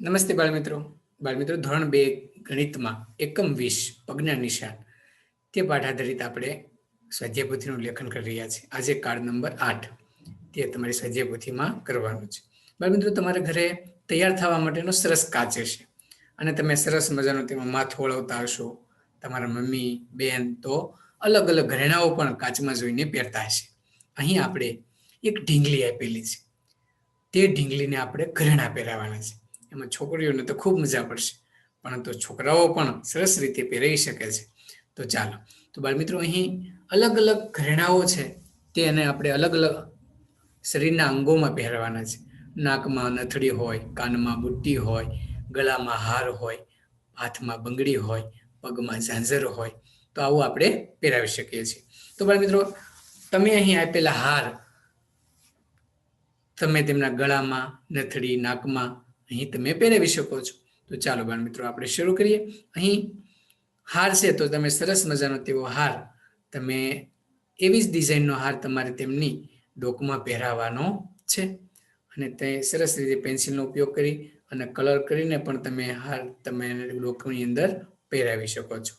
નમસ્તે બાળમિત્રો. બાળમિત્રો, ધોરણ બે ગણિતમાં એકમ વીસ પગના નિશાન. તે પાઠ આધારિત આપણે સ્વાધ્યાયપોથીનું લેખન કરી રહ્યા છીએ. આજે કાર્ડ નંબર આઠ. તે તમારી સ્વાધ્યાયપોથીમાં કરવાનું છે. બાળમિત્રો, તમારા ઘરે તૈયાર થવા માટેનો સરસ કાચ હશે અને તમે સરસ મજાનો તેમાં માથું વળવતા હશો. તમારા મમ્મી, બેન તો અલગ અલગ ઘરેણાઓ પણ કાચમાં જોઈને પહેરતા હશે. અહીં આપણે એક ઢીંગલી આપેલી છે. તે ઢીંગલીને આપણે ઘરેણા પહેરાવાના છે. એમાં છોકરીઓને તો ખૂબ મજા પડશે. પરંતુ છોકરાઓ પણ સરસ રીતે પહેરાઈ શકે છે. તો ચાલો. તો બાળમિત્રો અહીં અલગ અલગ ઘરેણાઓ છે. તેને આપણે અલગ અલગ શરીરના અંગોમાં પહેરવાના છે. નાકમાં નથડી હોય, કાનમાં બુટ્ટી હોય, ગળામાં હાર હોય, હાથમાં બંગડી હોય, પગમાં ઝાંઝર હોય, તો આવું આપણે પહેરાવી શકીએ છીએ. તો બાળમિત્રો તમે અહીં આપેલા હાર, તમે તેમના ગળામાં નથડી નાકમાં અહીં તમે પહેરાવી શકો છો. તો ચાલો બાળ મિત્રો, આપણે શરૂ કરીએ. અહીં હાર છે તો તમે સરસ મજાનો તેવો હાર તમે એવી જ ડિઝાઇનનો હાર તમારે તેમની ડોકમાં પહેરાવાનો છે. અને તે સરસ રીતે પેન્સિલનો ઉપયોગ કરી અને કલર કરીને પણ તમે હાર તમે ડોકની અંદર પહેરાવી શકો છો.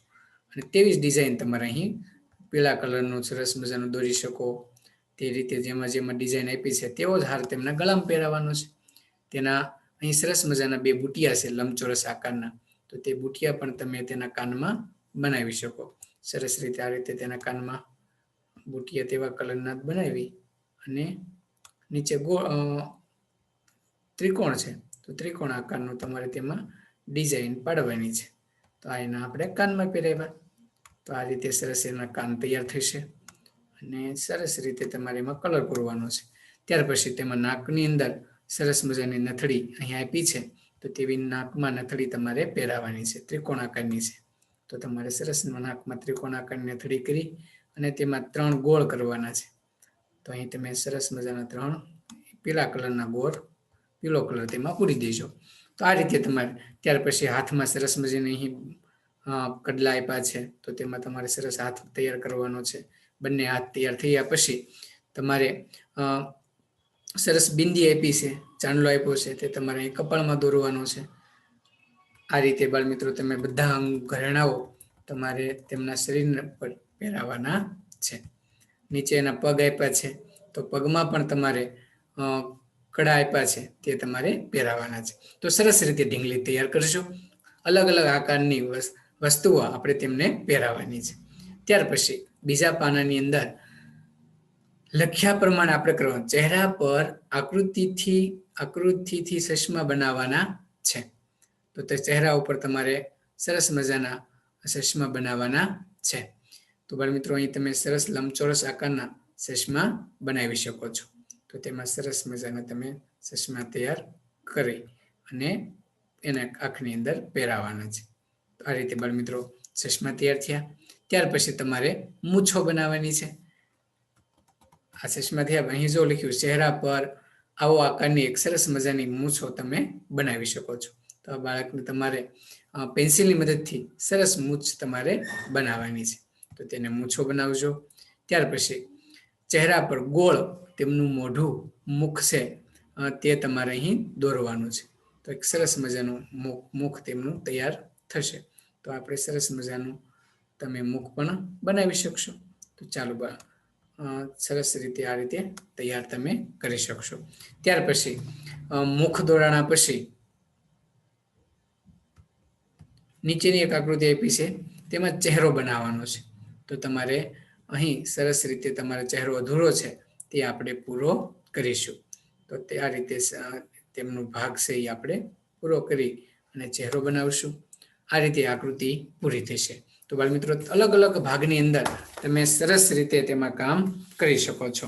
અને તેવી જ ડિઝાઇન તમારે અહીં પીળા કલરનું સરસ મજાનું દોરી શકો. તે રીતે જેમાં જેમાં ડિઝાઇન આપી છે તેવો જ હાર તેમના ગળામાં પહેરાવાનો છે. તેના અહીં સરસ મજાના બે બુટિયા છે લંબચોરસ આકારના. તો તે બુટિયા પણ તમે તેના કાનમાં બનાવી શકો. સરસ રીતે આ રીતે તેના કાનમાં બુટિયા તેવા કલરના બનાવી અને નીચે ગોળ ત્રિકોણ છે. તો ત્રિકોણ આકારનું તમારે તેમાં ડિઝાઇન પાડવાની છે. તો આ એના આપણે કાનમાં પહેરાવ્યા. તો આ રીતે સરસ એના કાન તૈયાર થશે અને સરસ રીતે તમારે એમાં કલર પૂરવાનો છે. ત્યાર પછી તેમાં નાકની અંદર સરસ મજાની નથડી અહીંયા આપી છે. તો તેવી નાકમાં નથડી તમારે પહેરાવાની છે, ત્રિકોણાકારની છે. તો તમારે સરસ નાકમાં ત્રિકોણાકારની નથડી કરી અને તેમાં ત્રણ ગોળ કરવાના છે. તો અહીં તમે સરસ મજાના ત્રણ પીળા કલરના ગોળ પીળો કલર તેમાં પૂરી દેજો. તો આ રીતે તમારે ત્યાર પછી હાથમાં સરસ મજાની અહીં કડલા આપ્યા છે. તો તેમાં તમારે સરસ હાથ તૈયાર કરવાનો છે. બંને હાથ તૈયાર થયા પછી તમારે સરસ બિંદી આપી છે, ચાંદલો આપ્યો છે, તે તમારે કપાળમાં દોરવાનો છે. આ રીતે બાળમિત્રો તમે બધા અંગ ઘરેણાઓ તમારે તેમના શરીર પર પહેરાવાના છે. નીચે એના પગ આપ્યા છે, તો પગમાં પણ તમારે કડા આપ્યા છે, તે તમારે પહેરાવાના છે. તો સરસ રીતે ઢીંગલી તૈયાર કરશો અલગ અલગ આકારની વસ્તુઓ આપણે તેમને પહેરાવાની છે. ત્યાર પછી બીજા પાનાની અંદર લખ્યા પ્રમાણે આપણે કરવાનું. ચહેરા પર આકૃતિથી આકૃતિથી ચશ્મા બનાવવાના છે. તો તે ચહેરા ઉપર તમારે સરસ મજાના ચશ્મા બનાવવાના છે. તો બાળ મિત્રો, અહીં તમે સરસ લંબચોરસ આકારના ચશ્મા બનાવી શકો છો. તો તેમાં સરસ મજાના તમે ચશ્મા તૈયાર કરી અને એના આંખની અંદર પહેરાવાના છે. આ રીતે બાળ મિત્રો ચશ્મા તૈયાર થયા. ત્યાર પછી તમારે મૂછો બનાવવાની છે. આ ચશ્માથી અહીં જો લખ્યું, ચહેરા પર આવો આકારની એક સરસ મજાની મૂછો તમે બનાવી શકો છો. તો આ બાળકને તમારે પેન્સિલની મદદથી સરસ મૂછ તમારે બનાવવાની છે. તો તેને મૂછો બનાવજો. ત્યાર પછી ચહેરા પર ગોળ તેમનું મોઢું, મુખ છે તે તમારે અહીં દોરવાનું છે. તો એક સરસ મજાનું મુખ મુખ તેમનું તૈયાર થશે. તો આપણે સરસ મજાનું તમે મુખ પણ બનાવી શકશો. તો ચાલો બા સરસ રીતે આ રીતે તૈયાર તમે કરી શકશો. ત્યાર પછી મુખ દોરાણા પછી નીચેની એક આકૃતિ આપી છે, તેમાં ચહેરો બનાવવાનો છે. તો તમારે અહીં સરસ રીતે તમારો ચહેરો અધૂરો છે, તે આપણે પૂરો કરીશું. તો તે આ રીતે તેમનો ભાગ છે એ આપણે પૂરો કરી અને ચહેરો બનાવશું. આ રીતે આકૃતિ પૂરી થશે. તો બાળ મિત્રો અલગ અલગ ભાગની અંદર તમે સરસ રીતે તેમાં કામ કરી શકો છો.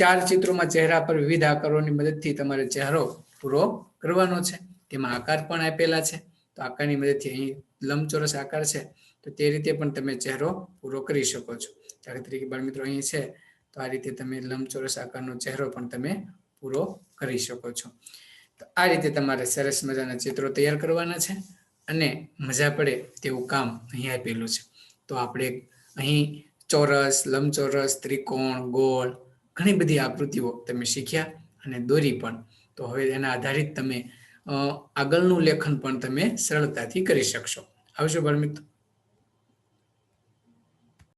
ચાર ચિત્રોમાં ચહેરા પર વિવિધ આકારોની મદદથી તમારે ચહેરો પૂરો કરવાનો છે. તેમાં આકાર પણ આપેલા છે. તો આકારની મદદથી અહીં લંબચોરસ આકાર છે. તો તે રીતે પણ તમે ચહેરો પૂરો કરી શકો છો. દાખલા તરીકે બાળ મિત્રો અહીં છે. તો આ રીતે તમે લંબચોરસ આકારનો ચહેરો પણ તમે પૂરો કરી શકો છો. તો આ રીતે તમારે સરસ મજાના ચિત્રો તૈયાર કરવાના છે. અને મજા પડે તેવું કામ અહીં આપેલું છે. તો આપણે અહીં ચોરસ, લંબચોરસ, ત્રિકોણ, ગોળ ઘણી બધી આકૃતિઓ તમે શીખ્યા અને દોરી પણ. તો હવે એના આધારિત તમે આગળનું લેખન પણ તમે સરળતાથી કરી શકશો. આવજો બાળમિત્રો.